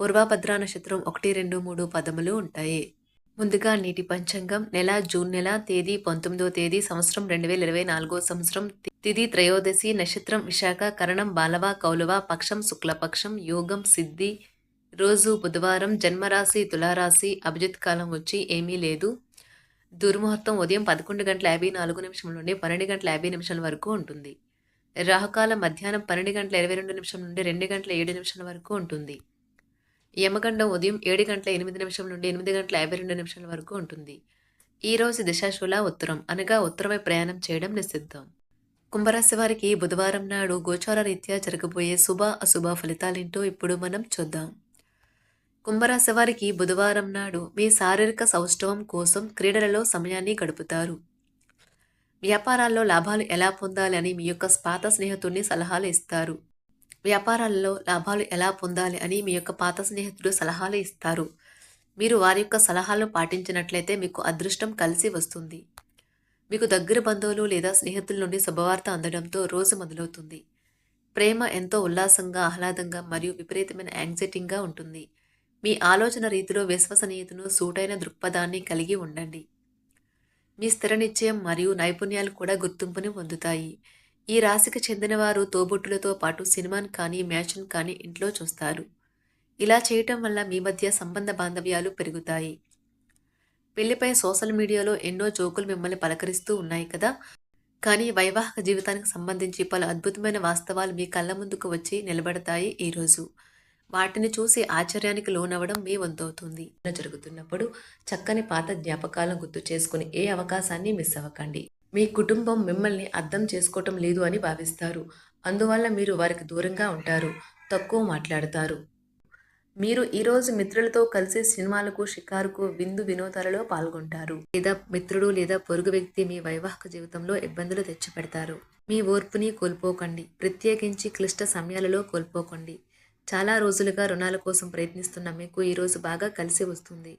పూర్వభద్ర నక్షత్రం ఒకటి రెండు మూడు పదములు ఉంటాయి. ముందుగా నీటి పంచాంగం నెల జూన్ నెల తేదీ పంతొమ్మిదో తేదీ సంవత్సరం రెండు వేల ఇరవై నాలుగో సంవత్సరం తిథి త్రయోదశి నక్షత్రం విశాఖ కరణం బాలవ కౌలవ పక్షం శుక్లపక్షం యోగం సిద్ధి రోజు బుధవారం జన్మరాశి తులారాశి అభిజిత్ కాలం వచ్చి ఏమీ లేదు. దుర్ముహూర్తం ఉదయం పదకొండు గంటల యాభై నాలుగు నిమిషం నుండి పన్నెండు గంటల యాభై నిమిషాల వరకు ఉంటుంది. రాహుకాలం మధ్యాహ్నం పన్నెండు గంటల ఇరవై రెండు నిమిషం నుండి రెండు గంటల ఏడు నిమిషాల వరకు ఉంటుంది. యమగండం ఉదయం ఏడు గంటల ఎనిమిది నిమిషం నుండి ఎనిమిది గంటల యాభై రెండు నిమిషాల వరకు ఉంటుంది. ఈ రోజు దిశాశూల ఉత్తరం అనగా ఉత్తరమై ప్రయాణం చేయడం నిషిద్ధం. కుంభరాశి వారికి బుధవారం నాడు గోచార రీత్యా జరగబోయే శుభ అశుభ ఫలితాలేంటో ఇప్పుడు మనం చూద్దాం. కుంభరాశి వారికి బుధవారం నాడు మీ శారీరక సౌష్ఠవం కోసం క్రీడలలో సమయాన్ని గడుపుతారు. వ్యాపారాల్లో లాభాలు ఎలా పొందాలని మీ యొక్క పాత స్నేహితుడిని సలహాలు ఇస్తారు. వ్యాపారాలలో లాభాలు ఎలా పొందాలి అని మీ యొక్క పాత స్నేహితుడు సలహాలు ఇస్తారు. మీరు వారి యొక్క సలహాలు పాటించినట్లయితే మీకు అదృష్టం కలిసి వస్తుంది. మీకు దగ్గర బంధువులు లేదా స్నేహితుల నుండి శుభవార్త అందడంతో రోజు మొదలవుతుంది. ప్రేమ ఎంతో ఉల్లాసంగా ఆహ్లాదంగా మరియు విపరీతమైన యాంగ్జైటింగ్గా ఉంటుంది. మీ ఆలోచన రీతిలో విశ్వసనీయతను సూటైన దృక్పథాన్ని కలిగి ఉండండి. మీ స్థిర నిశ్చయం మరియు నైపుణ్యాలు కూడా గుర్తింపుని పొందుతాయి. ఈ రాశికి చెందినవారు తోబుట్టులతో పాటు సినిమాను కానీ మ్యాచ్ను కానీ ఇంట్లో చూస్తారు. ఇలా చేయటం వల్ల మీ మధ్య సంబంధ బాంధవ్యాలు పెరుగుతాయి. పెళ్ళిపై సోషల్ మీడియాలో ఎన్నో జోకులు మిమ్మల్ని పలకరిస్తూ ఉన్నాయి కదా? కానీ వైవాహిక జీవితానికి సంబంధించి పలు అద్భుతమైన వాస్తవాలు మీ కళ్ళ ముందుకు వచ్చి నిలబడతాయి ఈరోజు వాటిని చూసి ఆశ్చర్యానికి లోనవ్వడం మీ వంతవుతుంది. జరుగుతున్నప్పుడు చక్కని పాత జ్ఞాపకాలను గుర్తు చేసుకుని ఏ అవకాశాన్ని మిస్ అవ్వకండి. మీ కుటుంబం మిమ్మల్ని అర్థం చేసుకోవటం లేదు అని భావిస్తారు. అందువల్ల మీరు వారికి దూరంగా ఉంటారు తక్కువ మాట్లాడతారు. మీరు ఈరోజు మిత్రులతో కలిసి సినిమాలకు షికారుకు విందు వినోదాలలో పాల్గొంటారు. లేదా మిత్రుడు లేదా పొరుగు వ్యక్తి మీ వైవాహిక జీవితంలో ఇబ్బందులు తెచ్చిపెడతారు. మీ ఓర్పుని కోల్పోకండి. ప్రత్యేకించి క్లిష్ట సమయాలలో కోల్పోకండి. చాలా రోజులుగా రుణాల కోసం ప్రయత్నిస్తున్న మీకు ఈరోజు బాగా కలిసి వస్తుంది.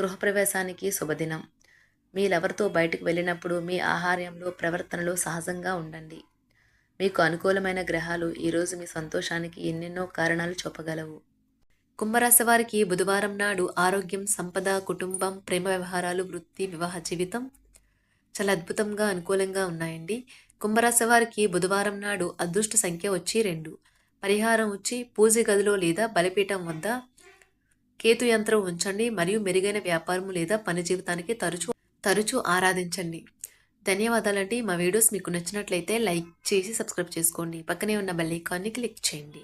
గృహప్రవేశానికి శుభదినం. మీరెవరితో బయటకు వెళ్ళినప్పుడు మీ ఆహార్యంలో ప్రవర్తనలో సహజంగా ఉండండి. మీకు అనుకూలమైన గ్రహాలు ఈరోజు మీ సంతోషానికి ఎన్నెన్నో కారణాలు చూపగలవు. కుంభరాశి వారికి బుధవారం నాడు ఆరోగ్యం సంపద కుటుంబం ప్రేమ వ్యవహారాలు వృత్తి వివాహ జీవితం చాలా అద్భుతంగా అనుకూలంగా ఉన్నాయండి. కుంభరాశి వారికి బుధవారం నాడు అదృష్ట సంఖ్య వచ్చి రెండు. పరిహారం వచ్చి పూజ గదిలో లేదా బలిపీఠం వద్ద కేతు యంత్రం ఉంచండి మరియు మెరుగైన వ్యాపారం లేదా పని జీవితానికి తరచూ తరచూ ఆరాధించండి. ధన్యవాదాలండి. మా వీడియోస్ మీకు నచ్చినట్లయితే లైక్ చేసి సబ్స్క్రైబ్ చేసుకోండి. పక్కనే ఉన్న బెల్ ఐకాన్ని క్లిక్ చేయండి.